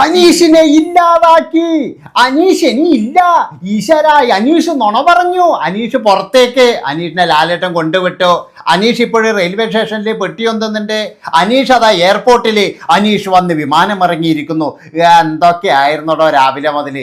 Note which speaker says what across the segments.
Speaker 1: അനീഷിനെ ഇല്ലാതാക്കി. അനീഷ് ഇനി ഇല്ല. ഈശ്വരായി. അനീഷ് നുണ പറഞ്ഞു. അനീഷ് പുറത്തേക്ക്. അനീഷിനെ ലാലേട്ടൻ കൊണ്ടുവിട്ടു. അനീഷ് ഇപ്പോഴും റെയിൽവേ സ്റ്റേഷനിൽ പെട്ടിയൊന്നുന്നുണ്ട് അനീഷ് അതാ എയർപോർട്ടിൽ അനീഷ് വന്ന് വിമാനം ഇറങ്ങിയിരിക്കുന്നു. എന്തൊക്കെയായിരുന്നോടോ രാവിലെ മുതൽ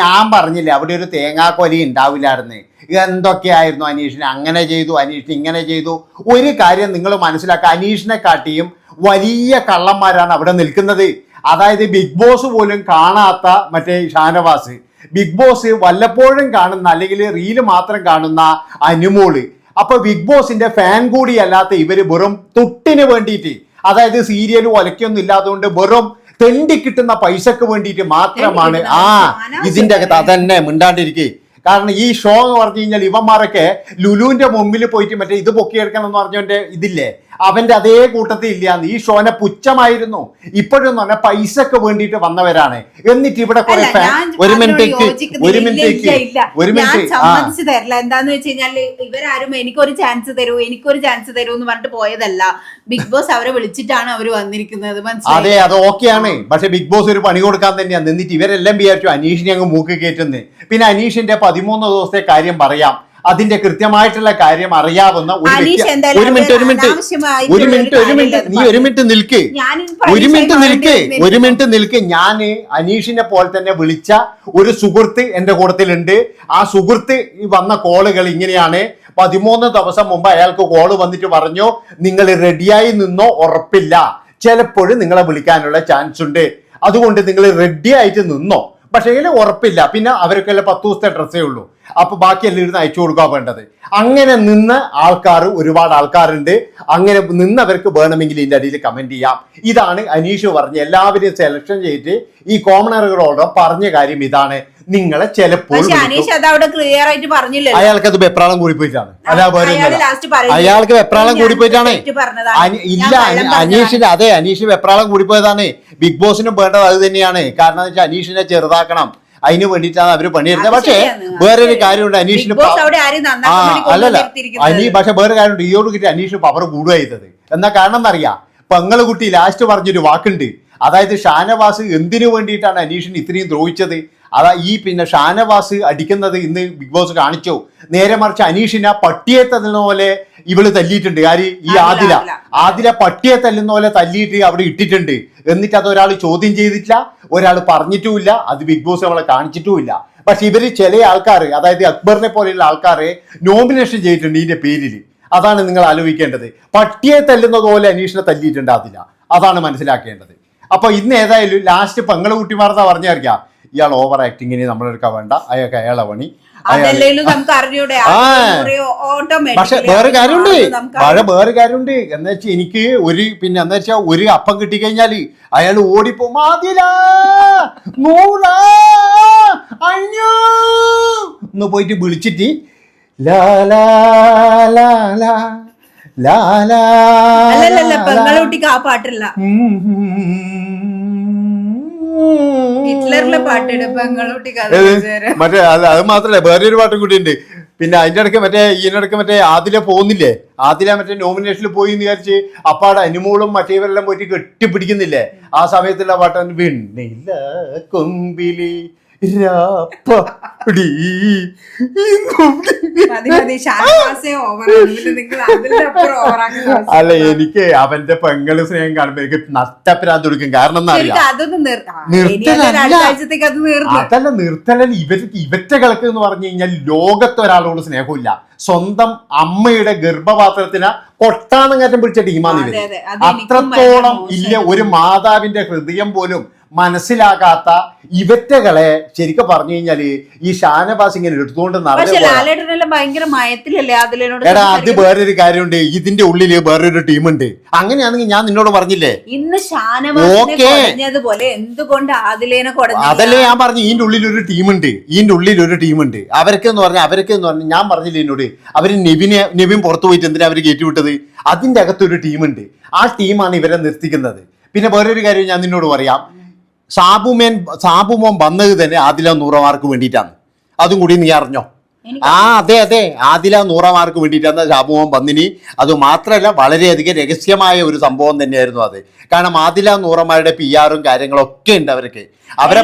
Speaker 1: ഞാൻ പറഞ്ഞില്ലേ അവിടെ ഒരു തേങ്ങാക്കൊലി ഉണ്ടാവില്ലായിരുന്നു. എന്തൊക്കെയായിരുന്നു അനീഷിനെ? അങ്ങനെ ചെയ്തു അനീഷിന് ഇങ്ങനെ ചെയ്തു. ഒരു കാര്യം നിങ്ങൾ മനസ്സിലാക്കുക. അനീഷിനെ കാട്ടിയും വലിയ കള്ളന്മാരാണ് അവിടെ നിൽക്കുന്നത്. അതായത് ബിഗ് ബോസ് പോലും കാണാത്ത മറ്റേ ഷാനവാസ്. ബിഗ് ബോസ് വല്ലപ്പോഴും കാണുന്ന അല്ലെങ്കിൽ റീൽ മാത്രം കാണുന്ന അനുമോൾ. അപ്പൊ ബിഗ് ബോസിന്റെ ഫാൻ കൂടി അല്ലാത്ത ഇവർ വെറും തൊട്ടിന് വേണ്ടിയിട്ട് അതായത് സീരിയൽ ഒലക്കൊന്നും ഇല്ലാത്തതുകൊണ്ട് വെറും തെണ്ടി കിട്ടുന്ന പൈസക്ക് വേണ്ടിയിട്ട് മാത്രമാണ്. ആ ഇതിന്റെ അകത്ത് അതന്നെ മിണ്ടാണ്ടിരിക്കേ. കാരണം ഈ ഷോ എന്ന് പറഞ്ഞു കഴിഞ്ഞാൽ ഇവന്മാരൊക്കെ ലുലുവിന്റെ മുമ്പിൽ പോയിട്ട് മറ്റേ ഇത് പൊക്കിയെടുക്കണം എന്ന് പറഞ്ഞവന്റെ ഇതില്ലേ? അവന്റെ അതേ കൂട്ടത്തിൽ ഇല്ലാന്ന് ഈ ഷോനെ പുച്ഛമായിരുന്നു. ഇപ്പോഴും പറഞ്ഞാൽ പൈസക്ക് വേണ്ടിയിട്ട് വന്നവരാണ്. എന്നിട്ട് ഇവിടെ കുറെ ഒരു മിനിറ്റേക്ക് ഒരു മിനിറ്റേക്ക്. ഒരു മിനിറ്റ്
Speaker 2: സമ്മതിച്ചു തരില്ല. എന്താന്ന് വെച്ച് കഴിഞ്ഞാൽ ഇവരാരും എനിക്കൊരു ചാൻസ് തരൂ എനിക്കൊരു ചാൻസ് തരൂ എന്ന് പറഞ്ഞിട്ട് പോയതല്ല. ബിഗ് ബോസ് അവരെ വിളിച്ചിട്ടാണ് അവർ വന്നിരിക്കുന്നത്.
Speaker 1: അതെ അത് ഓക്കെയാണ് പക്ഷെ ബിഗ് ബോസ് ഒരു പണി കൊടുക്കാൻ തന്നെയാണ്. നിന്നിട്ട് ഇവരെല്ലാം വിചാരിച്ചു അനീഷിനെ അങ്ങ് മൂക്ക് കയറ്റുന്നത് പിന്നെ അനീഷിന്റെ പതിമൂന്ന് ദിവസത്തെ കാര്യം പറയാം. അതിന്റെ കൃത്യമായിട്ടുള്ള കാര്യം അറിയാവുന്ന ഒരു വ്യക്തി ഒരു മിനിറ്റ് ഒരു മിനിറ്റ്. ഒരു മിനിറ്റ് ഒരു മിനിറ്റ് നീ ഒരു മിനിറ്റ് നിൽക്ക്. ഒരു മിനിറ്റ് നിൽക്ക്. ഒരു മിനിറ്റ് നിൽക്ക്. ഞാൻ അനീഷിനെ പോലെ തന്നെ വിളിച്ച ഒരു സുഹൃത്ത് എന്റെ കൂട്ടത്തിലുണ്ട്. ആ സുഹൃത്ത് വന്ന കോളുകൾ ഇങ്ങനെയാണ്. പതിമൂന്ന് ദിവസം മുമ്പ് അയാൾക്ക് കോൾ വന്നിട്ട് പറഞ്ഞു നിങ്ങൾ റെഡിയായി നിന്നോ? ഉറപ്പില്ല. ചിലപ്പോഴും നിങ്ങളെ വിളിക്കാനുള്ള ചാൻസ് ഉണ്ട്. അതുകൊണ്ട് നിങ്ങൾ റെഡി ആയിട്ട് നിന്നോ? പക്ഷേ ഉറപ്പില്ല. പിന്നെ അവർക്കല്ലേ പത്ത് ദിവസത്തെ ഡ്രസ്സേ ഉള്ളൂ. അപ്പൊ ബാക്കിയെല്ലാം ഇരുന്ന് അയച്ചു കൊടുക്കുക വേണ്ടത്. അങ്ങനെ നിന്ന് ആൾക്കാർ ഒരുപാട് ആൾക്കാരുണ്ട്. അങ്ങനെ നിന്ന് അവർക്ക് വേണമെങ്കിൽ ഇതിന്റെ അടിയിൽ കമന്റ് ചെയ്യാം. ഇതാണ് അനീഷ് പറഞ്ഞ് എല്ലാവരെയും സെലക്ഷൻ ചെയ്തിട്ട് ഈ കോമണറുകളോട് പറഞ്ഞ കാര്യം ഇതാണ്. നിങ്ങളെ ചിലപ്പോൾ അയാൾക്ക് അത് വെപ്രാളം കൂടി പോയിട്ടാണ്. അല്ല വേറെ. അയാൾക്ക് വെപ്രാളം കൂടി പോയിട്ടാണ്. ഇല്ല
Speaker 2: ഞാൻ കള്ളം
Speaker 1: അനി-
Speaker 2: പറഞ്ഞതാണ്.
Speaker 1: അനീഷിന് അതെ അനീഷ് വെപ്രാളം കൂടി പോയതാണ്. ബിഗ് ബോസിനും വേണ്ടത് അത് തന്നെയാണ്. കാരണം വെച്ചാൽ അനീഷിനെ ചെറുതാക്കണം. അതിന് വേണ്ടിയിട്ടാണ് അവർ പണിയെടുത്തത്. പക്ഷേ വേറൊരു. കാര്യമുണ്ട്. അനീഷിന് അല്ലല്ല. അനി പക്ഷെ വേറെ കാര്യമുണ്ട്. ഈയോട് കിട്ടി അനീഷിന് പവർ കൂടുവായിരുന്നത് എന്നാ കാരണം എന്നറിയാം? പെങ്ങൾ കുട്ടി ലാസ്റ്റ് പറഞ്ഞൊരു വാക്കുണ്ട്. അതായത് ഷാനവാസ് എന്തിനു വേണ്ടിയിട്ടാണ് അനീഷിന് ഇത്രയും ദ്രോഹിച്ചത്? അതാ ഈ പിന്നെ ഷാനവാസ് അടിക്കുന്നത് ഇന്ന് ബിഗ് ബോസ് കാണിച്ചോ. നേരെ മറിച്ച് അനീഷിനെ പട്ടിയെ തല്ലുന്ന പോലെ ഇവൾ തല്ലിയിട്ടുണ്ട്. കാര്യം ഈ
Speaker 2: ആദില,
Speaker 1: ആദില പട്ടിയെ തല്ലുന്ന പോലെ തല്ലിയിട്ട് അവിടെ ഇട്ടിട്ടുണ്ട്. എന്നിട്ട് അത് ഒരാൾ ചോദ്യം ചെയ്തിട്ടില്ല. ഒരാൾ പറഞ്ഞിട്ടുമില്ല. അത് ബിഗ് ബോസ് അവളെ കാണിച്ചിട്ടുമില്ല. പക്ഷെ ഇവർ ചില ആൾക്കാർ അതായത് അക്ബറിനെ പോലെയുള്ള ആൾക്കാരെ നോമിനേഷൻ ചെയ്തിട്ടുണ്ട് ഇതിന്റെ പേരിൽ. അതാണ് നിങ്ങൾ ആലോചിക്കേണ്ടത്. പട്ടിയെ തല്ലുന്ന പോലെ അനീഷിനെ തല്ലിയിട്ടുണ്ട് ആദില. അതാണ് മനസ്സിലാക്കേണ്ടത്. അപ്പൊ ഇന്ന് ഏതായാലും ലാസ്റ്റ് പെങ്ങളെ കുട്ടിമാർന്നാ പറഞ്ഞറിയാം ഇയാൾ ഓവർ ആക്ടിങ്ങിന് നമ്മളെടുക്കാൻ വേണ്ട. അയാൾക്ക് അയാളെ പണി. പക്ഷെ വേറെ കാര്യമുണ്ട്. മഴ വേറെ കാര്യമുണ്ട്. എന്ന് വെച്ചാൽ എനിക്ക് ഒരു പിന്നെ എന്ന് വെച്ചാൽ ഒരു അപ്പം കിട്ടിക്കഴിഞ്ഞാൽ അയാൾ ഓടിപ്പോ മാതില നൂറാ അഞ്ഞൂ എന്ന് പോയിട്ട് വിളിച്ചിട്ട്
Speaker 2: ലാലാ
Speaker 1: ലാലാ ലാലാ.
Speaker 2: പെങ്ങളൂട്ടിക്ക് ആ പാട്ടില്ല. ഹിറ്റ്ലറിലെ.
Speaker 1: മറ്റേ അത് അത് വേറെ വേറൊരു പാട്ടും കൂടി ഉണ്ട് പിന്നെ അതിന്റെ ഇടയ്ക്ക് മറ്റേ ഇതിനിടയ്ക്ക് മറ്റേ ആദില പോകുന്നില്ലേ? ആദില മറ്റേ നോമിനേഷനിൽ പോയി എന്ന് വിചാരിച്ച് അപ്പാടെ അനുമോളും മറ്റേവരെല്ലാം പോയിട്ട് കെട്ടിപ്പിടിക്കുന്നില്ലേ? ആ സമയത്തുള്ള പാട്ടാണ് വെണ്ണില കൊമ്പിലി അല്ല എനിക്ക് അവന്റെ പെങ്ങൾ സ്നേഹം കാണുമ്പോ എനിക്ക് നഷ്ടപ്പെടാൻ തുടക്കും കാരണം അതല്ല നിർത്തലൻ ഇവർക്ക് ഇവറ്റ കിളക്ക് എന്ന് പറഞ്ഞു കഴിഞ്ഞാൽ ലോകത്ത് ഒരാളോട് സ്നേഹമില്ല. സ്വന്തം അമ്മയുടെ ഗർഭപാത്രത്തിന് കൊട്ടാന്നങ്ങാറ്റം പിടിച്ച ടീമാണ്
Speaker 2: എനിക്കും
Speaker 1: അത്രത്തോളം ഇല്ല. ഒരു മാതാവിന്റെ ഹൃദയം പോലും മനസ്സിലാകാത്ത ഇവറ്റകളെ ശരിക്കും പറഞ്ഞു കഴിഞ്ഞാൽ ഈ ഷാനവാസ് ഇങ്ങനെ എടുത്തുകൊണ്ട് എടാ അത് വേറൊരു കാര്യമുണ്ട്. ഇതിന്റെ ഉള്ളിൽ വേറൊരു ടീമുണ്ട്. അങ്ങനെയാണെങ്കിൽ ഞാൻ നിന്നോട് പറഞ്ഞില്ലേ?
Speaker 2: ഇന്ന്. കുടഞ്ഞതുപോലെ എന്തുകൊണ്ട് ആദിലേനെ
Speaker 1: അതല്ലേ ഞാൻ പറഞ്ഞു. ഇതിന്റെ ഉള്ളിൽ ഒരു ടീമുണ്ട്. ഇതിന്റെ ഉള്ളിൽ ഒരു ടീമുണ്ട്. അവരൊക്കെ എന്ന് പറഞ്ഞാൽ അവരൊക്കെ എന്ന് പറഞ്ഞാൽ ഞാൻ പറഞ്ഞില്ലേ എന്നോട്? അവർ നെബിനെ നെബിൻ പുറത്തു പോയിട്ട് എന്തിനാ അവർ കയറ്റിവിട്ടത് അതിന്റെ അകത്തൊരു ടീമുണ്ട്. ആ ടീമാണ് ഇവരെ നിർത്തിക്കുന്നത്. പിന്നെ വേറൊരു കാര്യം ഞാൻ നിന്നോട് പറയാം. സാബുമേൻ സാബുമോൻ വന്നത് തന്നെ ആദില നൂറമാർക്ക് വേണ്ടിയിട്ടാണ്. അതും കൂടി നീ അറിഞ്ഞോ? ആ അതെ അതെ. ആദില നൂറമാർക്ക് വേണ്ടിയിട്ടാണ് ഷാബുമോൻ വന്നിനി. അത് മാത്രമല്ല വളരെയധികം രഹസ്യമായ ഒരു സംഭവം തന്നെയായിരുന്നു അത്. കാരണം ആദില നൂറമാരുടെ പി ആറും കാര്യങ്ങളൊക്കെ ഉണ്ട് അവർക്ക് അവരെ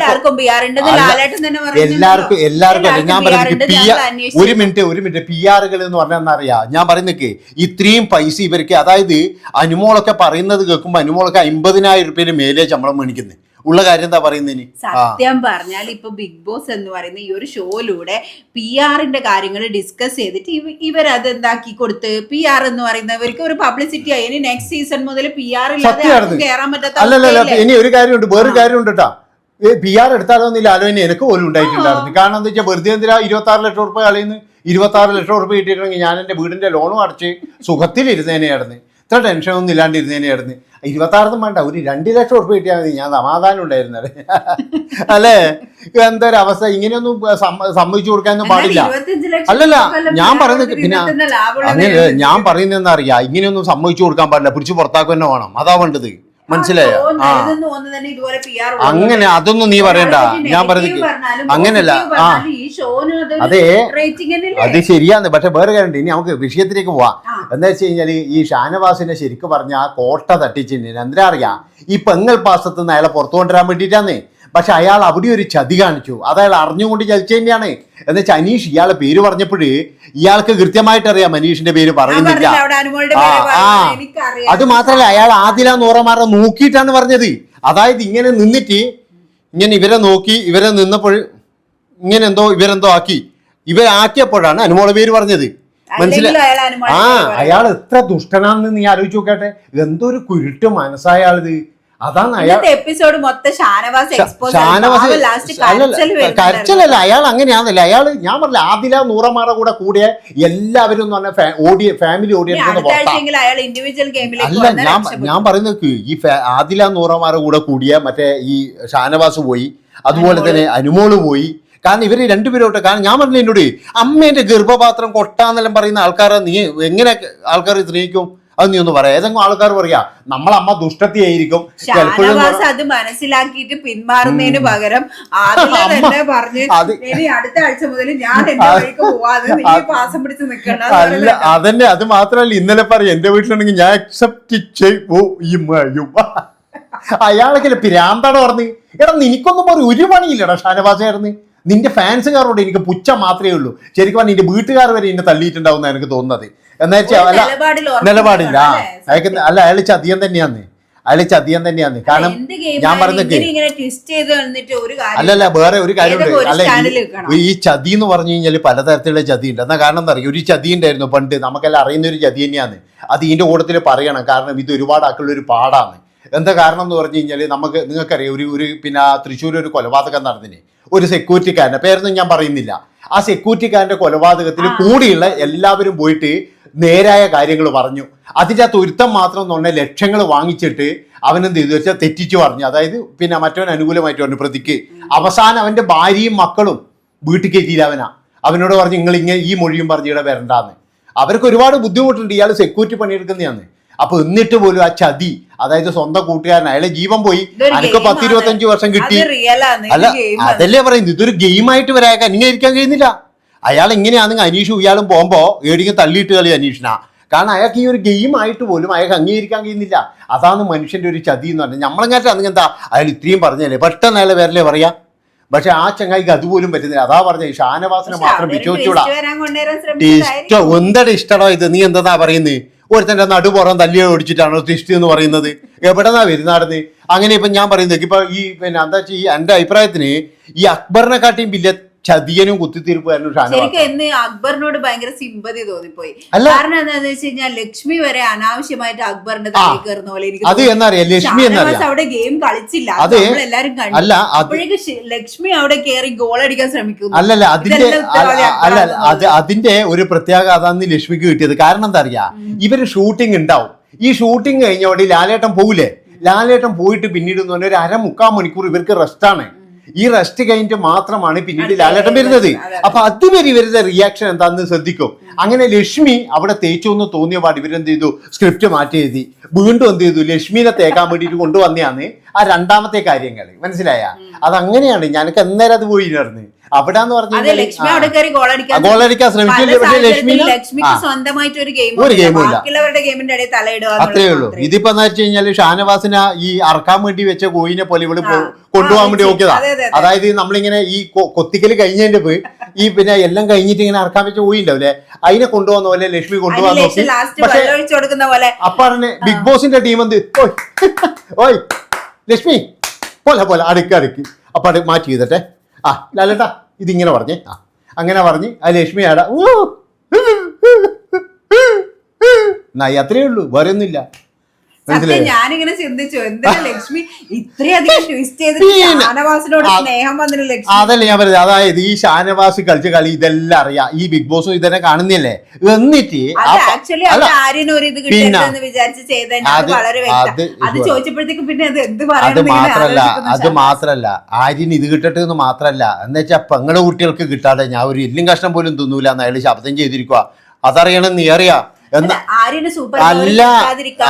Speaker 2: എല്ലാവർക്കും
Speaker 1: എല്ലാവർക്കും ഞാൻ പറയുന്നത് പി ആർ. ഒരു മിനിറ്റ് ഒരു മിനിറ്റ്. പി ആറുകൾ എന്ന് പറഞ്ഞാൽ എന്നറിയാ ഞാൻ പറയുന്നേക്ക് ഇത്രയും പൈസ ഇവർക്ക് അതായത് അനുമോളൊക്കെ പറയുന്നത് കേൾക്കുമ്പോൾ അനുമോളൊക്കെ അമ്പതിനായിരം രൂപയിൽ മേലെ ശമ്പളം മേടിക്കുന്നത് ഉള്ള കാര്യം എന്താ പറയുന്നതിന് ഇനി?
Speaker 2: സത്യം പറഞ്ഞാൽ ഇപ്പൊ ബിഗ് ബോസ് എന്ന് പറയുന്ന ഈ ഒരു ഷോയിലൂടെ പി ആറിന്റെ കാര്യങ്ങൾ ഡിസ്കസ് ചെയ്തിട്ട് ഇവർ ഇവരത് എന്താക്കി കൊടുത്ത്? പി ആർ എന്ന് പറയുന്നവർക്ക് ഒരു പബ്ലിസിറ്റി ആയി. ഇനി നെക്സ്റ്റ് സീസൺ മുതൽ പി ആർ ഇല്ലാതെ കയറാൻ പറ്റാത്ത
Speaker 1: ഇനി ഒരു കാര്യമുണ്ട് വേറൊരു കാര്യമുണ്ട് കേട്ടോ പി ആർ എടുത്താലോന്നില്ല ആലോചന എനിക്ക് പോലും ഉണ്ടായിട്ടുണ്ടായിരുന്നു കാരണം എന്താ വെച്ചാൽ വെറുതെ എന്തിനാ ഇരുപത്തി ആറ് ലക്ഷം റുപ്യ കളയുന്നു ഇരുപത്തി ആറ് ലക്ഷം റുപ്യ കിട്ടിയിട്ടുണ്ടെങ്കിൽ ഞാൻ എന്റെ വീടിന്റെ ലോണും അടച്ച് സുഖത്തിലിരുന്നേനെയായിരുന്നു. ഇത്ര ടെൻഷനൊന്നും ഇല്ലാണ്ടിരുന്നേനെയായിരുന്നു ഇരുപത്തി ആറൊന്നും വേണ്ട ഒരു രണ്ട് ലക്ഷം ഉറപ്പ് കിട്ടിയാൽ മതി ഞാൻ സമാധാനം ഉണ്ടായിരുന്നത്. അല്ലേ? എന്തൊരു അവസ്ഥ ഇങ്ങനെയൊന്നും സമ്മ- സമ്മതിച്ചു കൊടുക്കാനൊന്നും പാടില്ല.
Speaker 2: 25 ലക്ഷം
Speaker 1: അല്ലല്ല ഞാൻ പറയുന്നത് പിന്നെ അങ്ങനെ ഞാൻ പറയുന്നതെന്നറിയാം ഇങ്ങനെയൊന്നും സമ്മതിച്ചു കൊടുക്കാൻ പാടില്ല. പിടിച്ചു പുറത്താക്കുക തന്നെ വേണം. അതാ വേണ്ടത്. മനസ്സിലായോ?
Speaker 2: ആ,
Speaker 1: അങ്ങനെ അതൊന്നും നീ പറയണ്ട. ഞാൻ പറഞ്ഞു
Speaker 2: അങ്ങനല്ല.
Speaker 1: ആ. അതെ. അത് ശരിയാണ്. പക്ഷെ വേറെ കാര്യമുണ്ട്. ഇനി നമുക്ക് വിഷയത്തിലേക്ക് പോവാം. എന്താ വെച്ച് കഴിഞ്ഞാൽ ഈ ഷാനവാസിനെ ശരിക്കും പറഞ്ഞ ആ കോട്ട തട്ടിച്ചിട്ടുണ്ട് എന്താ അറിയാം? ഈ പെങ്ങൽ പാസത്ത് നിന്ന് അയാളെ പുറത്തു കൊണ്ടുവരാൻ വേണ്ടിയിട്ടാണ് പക്ഷെ അയാൾ അവിടെ ഒരു ചതി കാണിച്ചു. അത് അയാൾ അറിഞ്ഞുകൊണ്ട് ചതിച്ചു തന്നെയാണ്. എന്ന് വെച്ചാൽ അനീഷ് ഇയാളെ പേര് പറഞ്ഞപ്പോഴ് ഇയാൾക്ക് കൃത്യമായിട്ട് അറിയാം അനീഷിന്റെ പേര് പറയുന്നില്ല. ആ. അത് മാത്രല്ല അയാൾ ആദില നൂറമാരെ നോക്കിയിട്ടാണ് പറഞ്ഞത്. അതായത് ഇങ്ങനെ നിന്നിട്ട് ഇങ്ങനെ ഇവരെ നോക്കി ഇവരെ നിന്നപ്പോൾ ഇങ്ങനെ എന്തോ ഇവരെന്തോ ആക്കി. ഇവരാക്കിയപ്പോഴാണ് അനുമോളെ പേര് പറഞ്ഞത്. മനസ്സിലായി ആ അയാൾ എത്ര ദുഷ്ടനാണെന്ന് നീ ആലോചിച്ച് നോക്കട്ടെ എന്തോ ഒരു കുരുട്ട് മനസ്സായ ആളിത്. അതാണ് അയാൾ
Speaker 2: എപ്പിസോഡ് മൊത്തം ഷാനവാസ്
Speaker 1: ഷാനവാസ് കരച്ചിലല്ല അയാൾ അങ്ങനെയാണെന്നില്ല അയാൾ ഞാൻ പറഞ്ഞ ആദില നൂറമാറ കൂടെ കൂടിയ എല്ലാവരും എന്ന് പറഞ്ഞാൽ ഓഡിയ ഫാമിലി ഓഡിയൻസ് അല്ല ഞാൻ ഞാൻ പറയുന്നത് ഈ ആദില നൂറമാറ കൂടെ കൂടിയ മറ്റേ ഈ ഷാനവാസ് പോയി. അതുപോലെ തന്നെ അനുമോൾ പോയി. കാരണം ഇവർ രണ്ടുപേരോട്ട് കാരണം ഞാൻ പറഞ്ഞു എന്നോട് അമ്മേന്റെ ഗർഭപാത്രം കൊട്ടാന്നെല്ലാം പറയുന്ന ആൾക്കാരെ നീ എങ്ങനെ ആൾക്കാർ സ്നേഹിക്കും? അത് നീ ഒന്ന് പറയാം. ഏതെങ്കിലും ആൾക്കാർ പറയാ നമ്മളമ്മ ദുഷ്ടത്തിയായിരിക്കും. ചിലപ്പോഴും
Speaker 2: അത് മനസ്സിലാക്കിയിട്ട് പിന്മാറുന്നതിന് പകരം അടുത്ത ആഴ്ച മുതൽ ഞാൻ പാസം പിടിച്ച് നിൽക്കണം
Speaker 1: അല്ല അതന്നെ അത് മാത്രല്ല ഇന്നലെ പറയും എന്റെ വീട്ടിലുണ്ടെങ്കിൽ ഞാൻ അക്സെപ്റ്റ് ചെയ്യും അയാളൊക്കെ പിരാന്താണ് പറഞ്ഞു. എടാ നിനക്കൊന്നും പറയും ഒരു പണിയില്ലടാ ഷാനവാസായിരുന്നു നിന്റെ ഫാൻസുകാരോട് എനിക്ക് പുച്ഛം മാത്രമേ ഉള്ളൂ. ശരിക്കും പറഞ്ഞാൽ നിന്റെ വീട്ടുകാർ വരെ എന്നെ തള്ളിയിട്ടുണ്ടാവും എനിക്ക് തോന്നുന്നത്. എന്ന് വെച്ചാൽ അല്ല നിലപാടില്ല. അയാൾക്ക് അല്ല അയാൾ ചതിയൻ തന്നെയാന്ന്. അയാൾ ചതിയം തന്നെയാന്ന്. കാരണം ഞാൻ
Speaker 2: പറഞ്ഞത്
Speaker 1: അല്ലല്ല വേറെ ഒരു കാര്യമുണ്ട് അല്ല ഈ- ചതി എന്ന് പറഞ്ഞു കഴിഞ്ഞാൽ പലതരത്തിലുള്ള ചതി ഉണ്ട്. എന്നാ കാരണം എന്താ പറയുക ഒരു ചതി ഉണ്ടായിരുന്നു പണ്ട്. നമുക്കെല്ലാം അറിയുന്ന ഒരു ചതി തന്നെയാണ് അത് ഇതിന്റെ കൂട്ടത്തിൽ പറയണം. കാരണം ഇത് ഒരുപാട് ആക്കുള്ള ഒരു പാടാണ് എന്താ കാരണം എന്ന് പറഞ്ഞു കഴിഞ്ഞാൽ നമുക്ക് നിങ്ങൾക്കറിയാം? ഒരു ഒരു പിന്നെ തൃശ്ശൂർ ഒരു കൊലപാതകം നടന്നിന്. ഒരു സെക്യൂരിറ്റിക്കാരന്റെ പേരൊന്നും ഞാൻ പറയുന്നില്ല. ആ സെക്യൂരിറ്റിക്കാരന്റെ കൊലപാതകത്തിൽ കൂടിയുള്ള എല്ലാവരും പോയിട്ട് നേരായ കാര്യങ്ങൾ പറഞ്ഞു. അതിന്റെ അകത്ത് ഒരുത്തം മാത്രം എന്ന് പറഞ്ഞാൽ ലക്ഷങ്ങൾ വാങ്ങിച്ചിട്ട് അവനെന്ത് ചെയ്തു വെച്ചാൽ തെറ്റിച്ചു പറഞ്ഞു. അതായത് പിന്നെ മറ്റവൻ അനുകൂലമായിട്ട് പറഞ്ഞു. പ്രതിക്ക് അവസാനം അവന്റെ ഭാര്യയും മക്കളും വീട്ടിൽ കയറ്റിയില്ല അവനാ. അവനോട് പറഞ്ഞു നിങ്ങൾ ഇങ്ങനെ ഈ മൊഴിയും പറഞ്ഞു ഇവിടെ വരണ്ടാന്ന്. അവർക്ക് ഒരുപാട് ബുദ്ധിമുട്ടുണ്ട്. ഇയാൾ സെക്യൂരിറ്റി പണിയെടുക്കുന്നതാണ് അപ്പൊ എന്നിട്ട് പോലും ആ ചതി അതായത് സ്വന്തം കൂട്ടുകാരൻ അയാളെ ജീവൻ പോയി. അനക്ക്
Speaker 2: game
Speaker 1: പത്ത്
Speaker 2: ആണ്.
Speaker 1: വർഷം കിട്ടി. അല്ല. അതല്ലേ പറയുന്നത്? ഇതൊരു ഗെയിമായിട്ട് വരാക്കാൻ ഇങ്ങനെ ഇരിക്കാൻ കഴിയുന്നില്ല. അയാൾ എങ്ങനെയാണെങ്കിൽ അനീഷും ഇയാളും പോകുമ്പോ ഏടിക്കും തള്ളിയിട്ട് കളി അനീഷിനാ. കാരണം അയാൾക്ക് ഈ ഒരു ഗെയിം ആയിട്ട് പോലും അയാൾക്ക് അംഗീകരിക്കാൻ കഴിയുന്നില്ല. അതാണ് മനുഷ്യന്റെ ഒരു ചതി എന്ന് പറഞ്ഞാൽ നമ്മളെങ്ങാട്ട് അതിന് എന്താ? അയാൾ ഇത്രയും പറഞ്ഞല്ലേ പെട്ടെന്ന് അയാളെ വേറെ പറയാ പക്ഷെ ആ ചങ്ങായിക്ക് അതുപോലും പറ്റുന്നില്ല. അതാ പറഞ്ഞ ഷാനവാസിനെ മാത്രം
Speaker 2: വിചോദിച്ചൂടാ
Speaker 1: വിശ്വസിച്ചൂടാ ഇഷ്ടം
Speaker 2: ശ്രമിച്ചതായിരിക്കും.
Speaker 1: ഇഷ്ടടോ ഇത്? നീ എന്താ പറയുന്നത് ഒരുത്തന്റെ നടുപുറം തല്ലി ഓടിച്ചിട്ടാണോ തിഷ്ടി എന്ന് പറയുന്നത്? എവിടെന്നാ വരുന്നാടുന്നത് അങ്ങനെ ഇപ്പൊ ഞാൻ പറയുന്നത് ഇപ്പൊ ഈ പിന്നെ എന്താ വെച്ചാൽ ഈ എന്റെ അഭിപ്രായത്തിന് ഈ അക്ബറിനെ കാട്ടിയും വലിയ ചതിയനും കുത്തിത്തീർപ്പ് ഷാനവാസ്.
Speaker 2: ശരിക്കും എന്ന് അക്ബറിനോട് ഭയങ്കര സിമ്പതി തോന്നിപ്പോയി. കാരണം എന്താണെന്ന് വെച്ച് കഴിഞ്ഞാൽ ലക്ഷ്മി വരെ അനാവശ്യമായിട്ട് അക്ബറിന്റെ തലയിൽ കയറുന്ന പോലെ എനിക്ക്
Speaker 1: അത് എന്നറിയാം. ലക്ഷ്മി എന്നറിയാം.
Speaker 2: അവിടെ ഗെയിം കളിച്ചില്ല.
Speaker 1: അത്
Speaker 2: എല്ലാരും കണ്ടു. അപ്പോഴേക്ക് ലക്ഷ്മി അവിടെ കേറി ഗോൾ അടിക്കാൻ ശ്രമിക്കുന്നു.
Speaker 1: അല്ലല്ല അതിന്റെ അല്ല അത് അതിന്റെ ഒരു പ്രത്യാഘാതാന്ന് ലക്ഷ്മിക്ക് കിട്ടിയത്. കാരണം എന്താ അറിയാ? ഇവർ ഷൂട്ടിംഗ് ഉണ്ടാവും ഈ ഷൂട്ടിംഗ് കഴിഞ്ഞോടെ ലാലേട്ടൻ പോവില്ലേ ലാലേട്ടൻ പോയിട്ട് പിന്നീട് എന്ന് പറഞ്ഞാൽ ഒരു അര മുക്കാൽ മണിക്കൂർ ഇവർക്ക് റെസ്റ്റാണ് ഈ റെസ്റ്റ് കഴിഞ്ഞിട്ട് മാത്രമാണ് പിന്നീട് ലാലേട്ടൻ വരുന്നത്. അപ്പൊ അതുവരെ ഇവരുടെ റിയാക്ഷൻ എന്താണെന്ന് ശ്രദ്ധിക്കും. അങ്ങനെ ലക്ഷ്മി അവിടെ തേച്ചു എന്ന് തോന്നിയ പാട് ഇവരെന്ത് ചെയ്തു? സ്ക്രിപ്റ്റ് മാറ്റി എഴുതി. വീണ്ടും എന്ത് ചെയ്തു? ലക്ഷ്മിനെ തേക്കാൻ വേണ്ടിയിട്ട് കൊണ്ടുവന്നെയാണ് ആ രണ്ടാമത്തെ കാര്യങ്ങൾ മനസ്സിലായ? അത് അങ്ങനെയാണ് ഞാനൊക്കെ അന്നേരം അത് പോയി നടന്ന് അവിടെ എന്ന് പറഞ്ഞു
Speaker 2: ലക്ഷ്മി അവിടെ കയറി ഗോൾ അടിക്കാൻ
Speaker 1: ഗോളടിക്കാൻ
Speaker 2: പല
Speaker 1: ശ്രമിച്ചില്ല ലക്ഷ്മി
Speaker 2: ലക്ഷ്മിക്ക് സ്വന്തമായിട്ട് ഒരു ഗെയിം
Speaker 1: ഒരു ഉം ഇല്ല.
Speaker 2: ബാക്കിയുള്ളവരുടെ ഗെയിമിന്റെ ഇടയിൽ തലയിടുക
Speaker 1: അത്രേ ഉള്ളൂ. ഇതിപ്പോ എന്താ വെച്ച് കഴിഞ്ഞാൽ ഷാനവാസിനെ ഈ അറക്കാൻ വേണ്ടി വെച്ച കോയിനെ പോലെ
Speaker 2: ഇവൾ
Speaker 1: കൊണ്ടുപോകാൻ വേണ്ടി. നോക്കിയതാ.
Speaker 2: അതെ, അതെ, അതെ.
Speaker 1: അതായത് നമ്മളിങ്ങനെ ഈ കൊത്തിക്കൽ കഴിഞ്ഞതിന്റെ പോയി ഈ പിന്നെ എല്ലാം കഴിഞ്ഞിട്ട് ഇങ്ങനെ അറക്കാൻ വെച്ച കോയി ഉണ്ടാവില്ലേ അതിനെ കൊണ്ടുപോകുന്ന പോലെ ലക്ഷ്മി കൊണ്ടുപോകാൻ നോക്കി. പക്ഷെ
Speaker 2: പോലെ.
Speaker 1: ബിഗ് ബോസിന്റെ ടീം എന്ത്? ഓയ്. ഓയ്. ലക്ഷ്മി. പോലെ പോലെ. അടുക്കി അടുക്കി. അപ്പൊ അത് മാറ്റി ചെയ്തട്ടെ ആ ലാലേട്ടാ. ഇതിങ്ങനെ പറഞ്ഞേ ആ അങ്ങനെ പറഞ്ഞ് ആ ലക്ഷ്മി ആടാ ഓ അത്രേ ഉള്ളൂ വേറെ ഒന്നുമില്ല
Speaker 2: സത്യം
Speaker 1: മനസ്സിലായോ?
Speaker 2: ഞാനിങ്ങനെ ചിന്തിച്ചു എന്തിനാ ലക്ഷ്മി ഇത്രയധികം ട്വിസ്റ്റ് ചെയ്തിട്ട് ഷാനവാസിനോട് സ്നേഹം വന്നിട്ട് ലക്ഷ്മി?
Speaker 1: അതല്ല ഞാൻ പറയുന്നത് അതായത് ഈ ഷാനവാസ് കളിച്ച കളി ഇതെല്ലാം അറിയാം. ഈ ബിഗ് ബോസ് ഇതന്നെ കാണുന്നില്ലേ? എന്നിട്ട്
Speaker 2: അത് ആക്ച്വലി ഒരു ഇത്. വിചാരിച്ച് വളരെ
Speaker 1: അത്
Speaker 2: ചോദിച്ചപ്പോഴത്തേക്ക് പിന്നെ അത് എന്ത്
Speaker 1: അത് മാത്രല്ല അത്. മാത്രല്ല. ആര്യന് ഇത് കിട്ടട്ടെ എന്ന് മാത്രല്ല. എന്ന് വെച്ചാൽ പെങ്ങളുടെ കുട്ടികൾക്ക് കിട്ടാതെ ഞാൻ ഒരു എല്ലും കഷ്ണം പോലും തിന്നൂല എന്ന് അയാൾ ശബ്ദം ചെയ്തിരിക്കുക അതറിയണം നീ അറിയാ.
Speaker 2: അല്ല,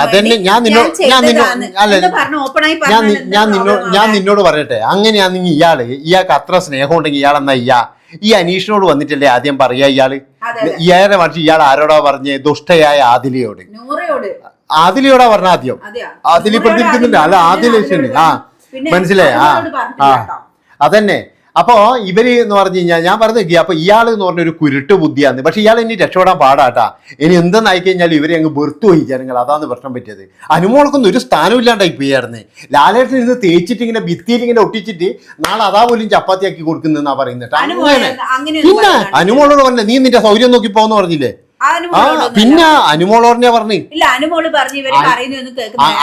Speaker 1: അതന്നെ ഞാൻ നിന്നോ- ഞാൻ നിന്നോ- അല്ല,
Speaker 2: പറഞ്ഞു ഓപ്പണായി
Speaker 1: ഞാൻ നിന്നോട് ഞാൻ നിന്നോട് പറയട്ടെ. അങ്ങനെയാണെങ്കിൽ ഇയാൾ ഇയാൾക്ക് അത്ര സ്നേഹം ഉണ്ടെങ്കിൽ ഇയാളെന്നാ ഇയാ? ഈ അനീഷിനോട് വന്നിട്ടല്ലേ ആദ്യം പറയാ
Speaker 2: ഇയാൾ.
Speaker 1: ഇയാളെ മറിച്ച് ഇയാൾ ആരോടാ പറഞ്ഞേ? ദുഷ്ടയായ ആദിലിയോട്. ആദിലിയോടാ പറഞ്ഞ ആദ്യം. ആദിലി അല്ല
Speaker 2: ആദ്യം
Speaker 1: ആ മനസ്സിലായി. ആ ആ. അതന്നെ. അപ്പോ ഇവർ എന്ന് പറഞ്ഞു കഴിഞ്ഞാൽ ഞാൻ പറഞ്ഞു അപ്പൊ ഇയാൾ എന്ന് പറഞ്ഞ ഒരു കുരുട്ട് ബുദ്ധിയാണ്. പക്ഷെ ഇയാൾ ഇനി രക്ഷപ്പെടാൻ പാടാട്ടാ. ഇനി എന്തെന്നായി കഴിഞ്ഞാൽ ഇവരെ അങ്ങ് വെറുത്തു പോയി ജനങ്ങൾ. അതാണ് പ്രശ്നം പറ്റിയത്. അനുമോൾക്കൊന്നും ഒരു സ്ഥാനം ഇല്ലാണ്ടായി പോയായിരുന്നു ലാലേട്ടൻ ഇത് തേച്ചിട്ട് ഇങ്ങനെ ഭിത്തിയിൽ ഇങ്ങനെ ഒട്ടിച്ചിട്ട് നാളെ അതാ പോലും ചപ്പാത്തി ആക്കി കൊടുക്കുന്നെന്നാ പറയുന്നത് പിന്നെ അനുമോളോട് പറഞ്ഞ നീ നിന്റെ സൗകര്യം നോക്കി പോന്ന് പറഞ്ഞില്ലേ? പിന്നെ അനുമോളോടനെ പറഞ്ഞു
Speaker 2: ഇല്ല അനുമോൾ പറഞ്ഞു
Speaker 1: ഇവർ
Speaker 2: പറയുന്നു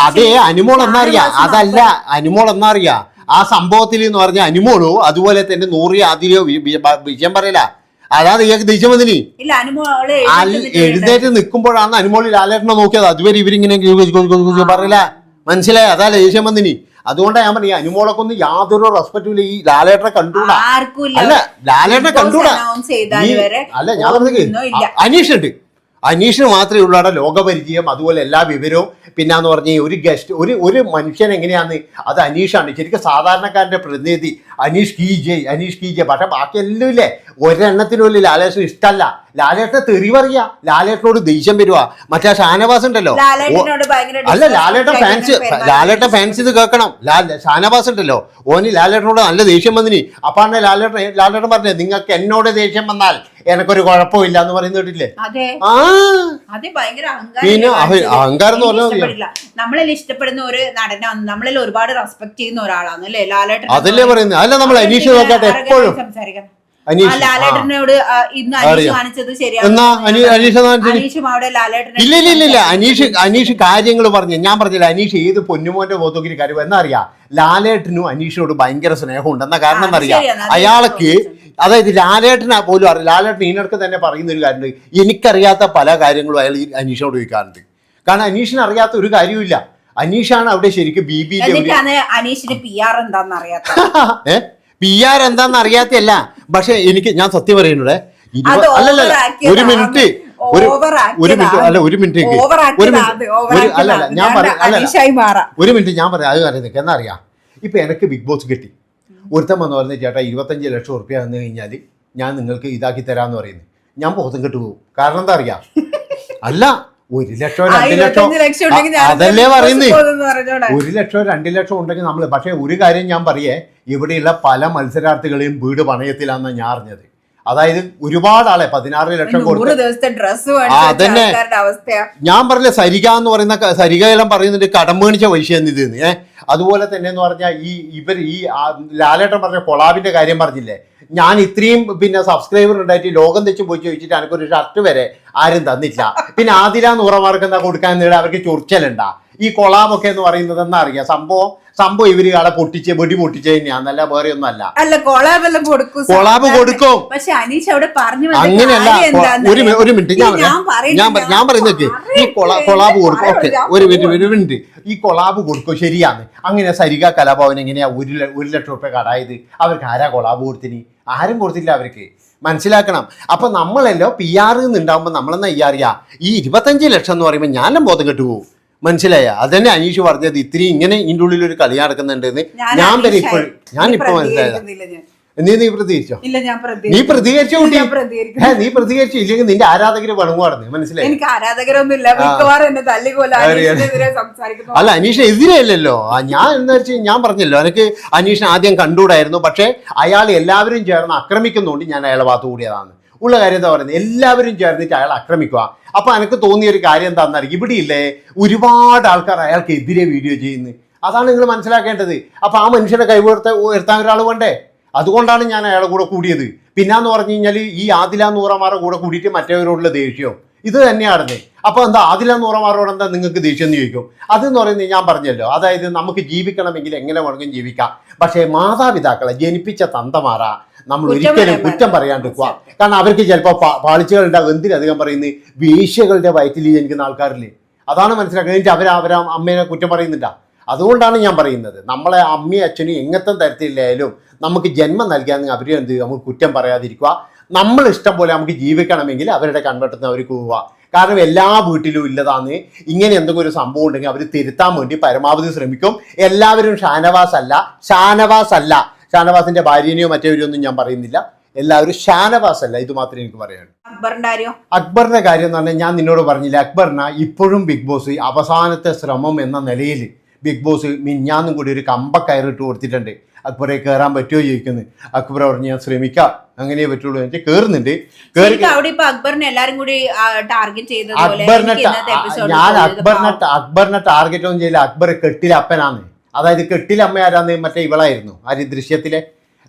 Speaker 1: അതെ അനുമോൾ എന്നറിയാ അതല്ല അനുമോൾ എന്നറിയാ ആ സംഭവത്തിൽ എന്ന് പറഞ്ഞ അനുമോളോ അതുപോലെ തന്നെ നൂറി അതിലോ വിജയം പറയില്ല അതാണ് ഇയാൾക്ക് ദേഷ്യം വന്നിനി.
Speaker 2: എഴുന്നേറ്റ്
Speaker 1: നിൽക്കുമ്പോഴാണ് അനുമോളി ലാലേട്ടനെ നോക്കിയത്. അതുവരെ ഇവരിങ്ങനെ പറയില്ല മനസ്സിലായി? അതാ ദേഷ്യം വന്നിനി. അതുകൊണ്ടാണ് ഞാൻ പറഞ്ഞു അനുമോളൊക്കെ ഒന്നും യാതൊരു റെസ്പെക്റ്റും ഇല്ല. ഈ ലാലേട്ടനെ അല്ല ലാലേട്ടനെ
Speaker 2: കണ്ടുകൂടാ.
Speaker 1: അല്ല ഞാൻ പറഞ്ഞത്. അനീഷ് ഉണ്ട്. അനീഷിന് മാത്രമേ ഉള്ളൂ അവിടെ ലോകപരിചയം അതുപോലെ എല്ലാ വിവരവും. പിന്നാന്ന് പറഞ്ഞ ഒരു ഗസ്റ്റ് ഒരു ഒരു മനുഷ്യൻ എങ്ങനെയാന്ന് അത് അനീഷാണ്. ശരിക്കും സാധാരണക്കാരന്റെ പ്രതിനിധി അനീഷ് കി ജെ അനീഷ് കി ജെ. പക്ഷെ ബാക്കി എല്ലാം ഇല്ലേ ഒരെണ്ണത്തിനുള്ളിൽ ലാലേഷൻ ഇഷ്ടമല്ല ലാലേട്ടനെ തെറിവറിയ. ലാലേട്ടനോട് ദേഷ്യം വരുവാ. മറ്റേ ഷാനവാസ് ഉണ്ടല്ലോ. അല്ല ലാലേട്ടൻ ഫാൻസ്
Speaker 2: ലാലേട്ട
Speaker 1: ലാലേട്ടൻ ഫാൻസ് ഇത് കേൾക്കണം. ലാൽ ഷാനവാസ് ഉണ്ടല്ലോ. ഓന് ലാലേട്ടനോട് നല്ല ദേഷ്യം വന്നിനി. അപ്പാണ് ലാലേട്ടൻ ലാലേട്ടൻ പറഞ്ഞത് നിങ്ങൾക്ക് എന്നോട് ദേഷ്യം വന്നാൽ എനക്കൊരു കുഴപ്പമില്ല എന്ന് പറയുന്നത് കേട്ടില്ലേ?
Speaker 2: അതെ.
Speaker 1: ആ.
Speaker 2: അത് ഭയങ്കര അഹങ്കാരം
Speaker 1: പിന്നെ
Speaker 2: കാണിച്ചത്.
Speaker 1: അഹ- അഹങ്കാരം എന്ന്
Speaker 2: ഇഷ്ടപ്പെടില്ല. ഇഷ്ടപ്പെടുന്ന ഒരു നടനാണ് നമ്മളിൽ ഒരുപാട് റെസ്പെക്ട് ചെയ്യുന്ന ഒരാളാണ് അല്ലേ? ലാലേട്ടൻ
Speaker 1: അതല്ലേ പറയുന്നത്. അല്ല നമ്മൾ അനീഷ് നോക്കാട്ടെ എപ്പോഴും.
Speaker 2: സംസാരിക്കണം
Speaker 1: അനീഷ്,
Speaker 2: ആ, ലാലേട്ടനോട് ആ, ഇന്ന് അനീഷ്
Speaker 1: അറിയാം.
Speaker 2: കാണിച്ചത് ശരിയാണ്
Speaker 1: എന്നാ അനീ അനീഷ് എന്നാ കാണിച്ചത്?
Speaker 2: അനീഷും അവിടെ ലാലേട്ടനെ
Speaker 1: ഇല്ല ഇല്ല ഇല്ല ഇല്ല. അനീഷ് അനീഷ് കാര്യങ്ങൾ പറഞ്ഞു. ഞാൻ പറഞ്ഞില്ല അനീഷ് ഏത് പൊന്നുമോന്റെ മുഖത്തൊക്കെ കാര്യം എന്നറിയാം ലാലേട്ടനും അനീഷിനോട് ഭയങ്കര സ്നേഹമുണ്ട്. എന്ന കാരണം
Speaker 2: ആ, അത്
Speaker 1: എന്നറിയാം?
Speaker 2: ശരിയാണ്. അത്
Speaker 1: അയാൾക്ക് അതായത് ലാലേട്ടനാ പോലും അറിയാം ലാലേട്ടൻ ഇതിനടുക്ക് തന്നെ പറയുന്ന ഒരു കാര്യമുണ്ട്. എനിക്കറിയാത്ത പല കാര്യങ്ങളും അയാൾ ഈ അനീഷിനോട് ചോദിക്കാറുണ്ട്. കാരണം അനീഷിന് അറിയാത്ത ഒരു കാര്യമില്ല അനീഷാണ് അവിടെ ശരിക്കും ബി ബി
Speaker 2: അനീഷിന് പി ആർ എന്താന്ന് അറിയാത്ത.
Speaker 1: ഏ? പി ആർ എന്താന്ന് അറിയാത്തല്ല പക്ഷെ എനിക്ക് ഞാൻ സത്യം പറയുന്നുടെ അല്ലല്ല ഒരു മിനിറ്റ്. ഒരു ഒരു മിനിറ്റ്. അല്ല ഒരു മിനിറ്റ് ഒരു മിനിറ്റ്. അല്ല അല്ല ഞാൻ പറയാം. അല്ല ഒരു മിനിറ്റ് ഞാൻ പറയാം. അത് അറിയാം എന്നാ അറിയാം? ഇപ്പൊ എനിക്ക് ബിഗ് ബോസ് കിട്ടി. ഒരുത്തൻ വന്ന് പറഞ്ഞ ചേട്ടാ ഇരുപത്തഞ്ച് ലക്ഷം ഉറുപ്പ്യ വന്നു കഴിഞ്ഞാൽ ഞാൻ നിങ്ങൾക്ക് ഇതാക്കി തരാമെന്ന് പറയുന്നു. ഞാൻ ബോധം കെട്ടു പോകും. കാരണം എന്താ അറിയാം? അല്ല ഒരു ലക്ഷം രണ്ട് ലക്ഷം അതല്ലേ പറയുന്നേ. ഒരു ലക്ഷം രണ്ട് ലക്ഷം ഉണ്ടെങ്കിൽ നമ്മൾ പക്ഷേ ഒരു കാര്യം ഞാൻ പറയേ ഇവിടെയുള്ള പല മത്സരാർത്ഥികളെയും വീട് പണയത്തിലാണെന്ന് ഞാൻ അറിഞ്ഞത്. അതായത് ഒരുപാട് ആളെ പതിനാറ് ലക്ഷം കൊടുത്തു. ആ, അതന്നെ. ഞാൻ പറഞ്ഞ സരിക എന്ന് പറയുന്ന ക- സരിക എല്ലാം പറയുന്നുണ്ട് കടം മേണിച്ച പൈസ ഇത് ഏഹ് അതുപോലെ തന്നെ എന്ന് പറഞ്ഞാൽ ഈ ഇവർ ഈ ലാലേട്ടൻ പറഞ്ഞ കൊളാബിന്റെ കാര്യം പറഞ്ഞില്ലേ? ഞാൻ ഇത്രയും പിന്നെ സബ്സ്ക്രൈബർ ഉണ്ടായിട്ട് ലോകം തെച്ചും പോയി ചോദിച്ചിട്ട് എനിക്കൊരു ഷർട്ട് വരെ ആരും തന്നില്ല പിന്നെ ആദില നൂറമാർക്ക് എന്താ കൊടുക്കാൻ അവർക്ക് ചൊറിച്ചലുണ്ടാ. ഈ കൊളാബൊക്കെ എന്ന് പറയുന്നത് എന്നാ അറിയാം? സംഭവം സംഭവം ഇവർ ആളെ പൊട്ടിച്ച് വെടി പൊട്ടിച്ച് തന്നെയാന്നല്ല വേറെ ഒന്നും അല്ല
Speaker 2: കൊളാബെല്ലാം കൊടുക്കും
Speaker 1: കൊളാബ് കൊടുക്കും.
Speaker 2: പക്ഷെ അനീഷ് അവിടെ പറഞ്ഞു
Speaker 1: അങ്ങനെയല്ല ഒരു ഒരു മിനിറ്റ്. ഞാൻ ഞാൻ ഞാൻ പറയുന്നത് ഈ കൊള കൊളാബ് കൊടുക്കും. ഓക്കെ. ഒരു മിനിറ്റ് ഒരു മിനിറ്റ്. ഈ കൊളാബ് കൊടുക്കും. ശരിയാണ്. അങ്ങനെ സരിക കലാഭവൻ എങ്ങനെയാ ഒരു ഒരു ലക്ഷം റുപ്യ കടായത്? അവർക്ക് ആരാ കൊളാബ് കൊടുത്തിനി? ആരും കൊടുത്തില്ല അവർക്ക്. മനസ്സിലാക്കണം. അപ്പൊ നമ്മളല്ലോ പി ആർ ഉണ്ടാവുമ്പോൾ നമ്മളെന്നാ ഈ അറിയാ? ഈ ഇരുപത്തഞ്ച് ലക്ഷം എന്ന് പറയുമ്പോൾ ഞാനും ബോധം കെട്ടു പോകും മനസ്സിലായ? അതന്നെ അനീഷ് പറഞ്ഞത്. ഇത്തിരി ഇങ്ങനെ ഇതിന്റെ ഉള്ളിൽ ഒരു കളി നടക്കുന്നുണ്ടെന്ന്
Speaker 2: ഞാൻ
Speaker 1: വരെ ഇപ്പോൾ ഞാൻ ഇപ്പൊ മനസ്സിലായത്. നീ നീ പ്രതികരിച്ചോ? നീ പ്രതികരിച്ചു കുട്ടി. നീ പ്രതികരിച്ചു? ഇല്ലെങ്കിൽ നിന്റെ ആരാധകര് പണങ്ങുവാർന്ന് മനസ്സിലായി?
Speaker 2: എനിക്ക് ആരാധകരൊന്നുമില്ല.
Speaker 1: അല്ല അനീഷ് എതിരെയല്ലല്ലോ ആ, ഞാൻ എന്താ വെച്ചാൽ ഞാൻ പറഞ്ഞല്ലോ. എനിക്ക് അനീഷിനെ ആദ്യം കണ്ടുകൂടായിരുന്നു. പക്ഷെ അയാൾ എല്ലാവരും ചേർന്ന് ആക്രമിക്കുന്നതുകൊണ്ട് ഞാൻ അയാളെ ഭാഗത്ത് കൂടിയതാണ്. ഉള്ള കാര്യം എന്താ പറയുന്നത്? എല്ലാവരും ചേർന്നിട്ട് അയാൾ ആക്രമിക്കുക. അപ്പൊ എനിക്ക് തോന്നിയ ഒരു കാര്യം എന്താണെന്നറിയാം? ഇവിടെ ഇല്ലേ ഒരുപാട് ആൾക്കാർ അയാൾക്ക് എതിരെ വീഡിയോ ചെയ്യുന്നു. അതാണ് നിങ്ങൾ മനസ്സിലാക്കേണ്ടത്. അപ്പൊ ആ മനുഷ്യനെ കൈ ഉയർത്ത ഉയർത്താൻ ഒരാൾ വേണ്ടേ? അതുകൊണ്ടാണ് ഞാൻ അയാളെ കൂടെ കൂടിയത്. പിന്നാന്ന് പറഞ്ഞു കഴിഞ്ഞാൽ ഈ ആദില നൂറമാരുടെ കൂടെ കൂടിയിട്ട് മറ്റവരോടുള്ള ദേഷ്യം. ഇത് തന്നെയാണെന്നേ. അപ്പോൾ എന്താ അതിലെന്ന് നൂറമാരോട് എന്താ നിങ്ങൾക്ക് ദേഷ്യം ചോദിക്കും. അതെന്ന് പറയുന്നത് ഞാൻ പറഞ്ഞല്ലോ. അതായത് നമുക്ക് ജീവിക്കണമെങ്കിൽ എങ്ങനെ വേണമെങ്കിലും ജീവിക്കാം. പക്ഷേ മാതാപിതാക്കളെ ജനിപ്പിച്ച തന്തമാറ നമ്മൾ ഒരിക്കലും കുറ്റം പറയാണ്ടിരിക്കുക. കാരണം അവർക്ക് ചിലപ്പോൾ പാളിച്ചകളുണ്ടാകും. എന്തിനധികം പറയുന്നത്? വേശ്യകളുടെ വയറ്റിൽ ജനിക്കുന്ന ആൾക്കാരില്ലേ. അതാണ് മനസ്സിലാക്കുന്നത്. എന്നിട്ട് അവർ അവരെ അമ്മേനെ കുറ്റം പറയുന്നില്ല അതുകൊണ്ടാണ് ഞാൻ പറയുന്നത്. നമ്മളെ അമ്മയും അച്ഛനും എങ്ങനത്തെ തരത്തിലായാലും നമുക്ക് ജന്മം നൽകിയാൽ അവർ എന്ത് നമുക്ക് കുറ്റം പറയാതിരിക്കുക. നമ്മൾ ഇഷ്ടം പോലെ നമുക്ക് ജീവിക്കണമെങ്കിൽ അവരുടെ കൺവെട്ടത്തിന് അവർ കൂവുക. കാരണം എല്ലാ വീട്ടിലും ഇല്ലതാന്ന്. ഇങ്ങനെ എന്തെങ്കിലും ഒരു സംഭവം ഉണ്ടെങ്കിൽ അവർ തിരുത്താൻ വേണ്ടി പരമാവധി ശ്രമിക്കും. എല്ലാവരും ഷാനവാസ് അല്ല ഷാനവാസ് അല്ല ഷാനവാസിന്റെ ഭാര്യനെയോ മറ്റേവരെയോ ഒന്നും ഞാൻ പറയുന്നില്ല. എല്ലാവരും ഷാനവാസ് അല്ല ഇത് മാത്രമേ എനിക്ക് പറയാനുള്ളൂ.
Speaker 2: അക്ബറിന്റെ
Speaker 1: അക്ബറിന്റെ കാര്യം എന്ന് പറഞ്ഞാൽ ഞാൻ നിന്നോട് പറഞ്ഞില്ല. അക്ബറിന ഇപ്പോഴും ബിഗ് ബോസ് അവസാനത്തെ ശ്രമം എന്ന നിലയിൽ ബിഗ് ബോസ് മിഞ്ഞാന്നും കൂടി ഒരു കമ്പ കയറിട്ട് കൊടുത്തിട്ടുണ്ട്. അക്ബറെ കയറാൻ പറ്റുമോ ചോദിക്കുന്നത് അക്ബർ പറഞ്ഞു ഞാൻ ശ്രമിക്കാം. അങ്ങനെ പറ്റുള്ളൂ. എന്നിട്ട് കയറുന്നുണ്ട്
Speaker 2: അക്ബറിനെ എല്ലാരും കൂടി ടാർഗറ്റ്
Speaker 1: അക്ബറിനെ
Speaker 2: എനിക്ക്
Speaker 1: ഞാൻ അക്ബറിനെ അക്ബറിനെ ടാർഗറ്റ് ഒന്നും ചെയ്യില്ല. അക്ബർ കെട്ടിലപ്പനാന്ന് അതായത് കെട്ടിലമ്മ ആരാന്ന് മറ്റേ ഇവളായിരുന്നു ആര് ദൃശ്യത്തിലെ.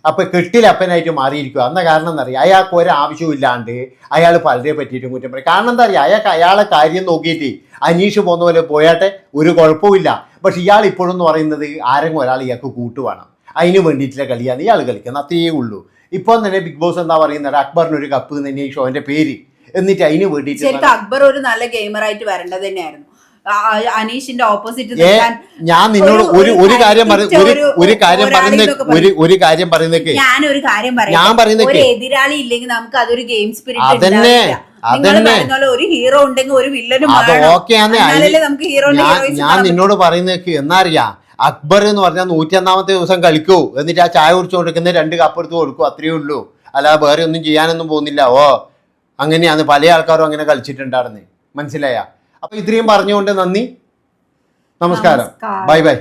Speaker 1: അപ്പൊ കെട്ടിലപ്പനായിട്ട് മാറിയിരിക്കുക അന്ന കാരണം എന്താ അറിയാം? അയാൾക്ക് ഒരു ആവശ്യമില്ലാണ്ട് അയാൾ പലരെ പറ്റിയിട്ടും കുറ്റം പറയും. കാരണം എന്താ അറിയാം? അയാൾക്ക് അയാളെ കാര്യം നോക്കിയിട്ട് അനീഷ് പോകുന്ന പോലെ പോയാട്ടെ ഒരു കുഴപ്പമില്ല പക്ഷെ ഇയാൾ ഇപ്പോഴെന്ന് പറയുന്നത് ആരെങ്കിലും ഒരാൾ ഇയാൾക്ക് കൂട്ടുവേണം. അതിന് വേണ്ടിയിട്ടുള്ള കളിയാണ് ഇയാൾ കളിക്കുന്നത്. അത്രയേ ഉള്ളൂ. ഇപ്പോൾ തന്നെ ബിഗ് ബോസ് എന്താ പറയുന്നത്? അക്ബറിന് ഒരു കപ്പ് തന്നെ ഈ ഷോന്റെ പേര്. എന്നിട്ട് അതിന് വേണ്ടിയിട്ട്
Speaker 2: അക്ബർ ഒരു നല്ല ഗെയിമറായിട്ട് വരേണ്ടത് തന്നെയായിരുന്നു. അനീഷിന്റെ ഓപ്പോസിറ്റ്
Speaker 1: ഞാൻ നിന്നോട്
Speaker 2: ഒരു-
Speaker 1: ഒരു കാര്യം
Speaker 2: പറയുന്നു
Speaker 1: ഒരു കാര്യം പറയുന്ന ഒരു ഒരു കാര്യം പറയുന്നേക്ക്
Speaker 2: ഞാൻ ഒരു കാര്യം
Speaker 1: ഞാൻ പറയുന്നത്
Speaker 2: എതിരാളി ഇല്ലെങ്കിൽ നമുക്ക് അതൊരു ഗെയിം സ്പിരിറ്റ്
Speaker 1: അതന്നെ, അതന്നെ.
Speaker 2: ഒരു ഹീറോ ഉണ്ടെങ്കിൽ ഒരു വില്ലനും
Speaker 1: അത് ഞാൻ ഞാൻ നിന്നോട് പറയുന്നേക്ക് എന്നറിയാ അക്ബർ എന്ന് പറഞ്ഞാൽ നൂറ്റി ഒന്നാമത്തെ ദിവസം കളിക്കൂ. എന്നിട്ട് ആ ചായ കുടിച്ചു കൊടുക്കുന്ന രണ്ട് കപ്പ് എടുത്ത് കൊടുക്കൂ അത്രയേ ഉള്ളൂ. അല്ലാതെ വേറെ ഒന്നും ചെയ്യാനൊന്നും പോകുന്നില്ല. ഓ അങ്ങനെയാണ് പല ആൾക്കാരും അങ്ങനെ കളിച്ചിട്ടുണ്ടായിരുന്നേ. മനസ്സിലായ? അപ്പൊ ഇത്രയും പറഞ്ഞുകൊണ്ട് നന്ദി. നമസ്കാരം.
Speaker 2: നമസ്കാരം.
Speaker 1: Bye bye.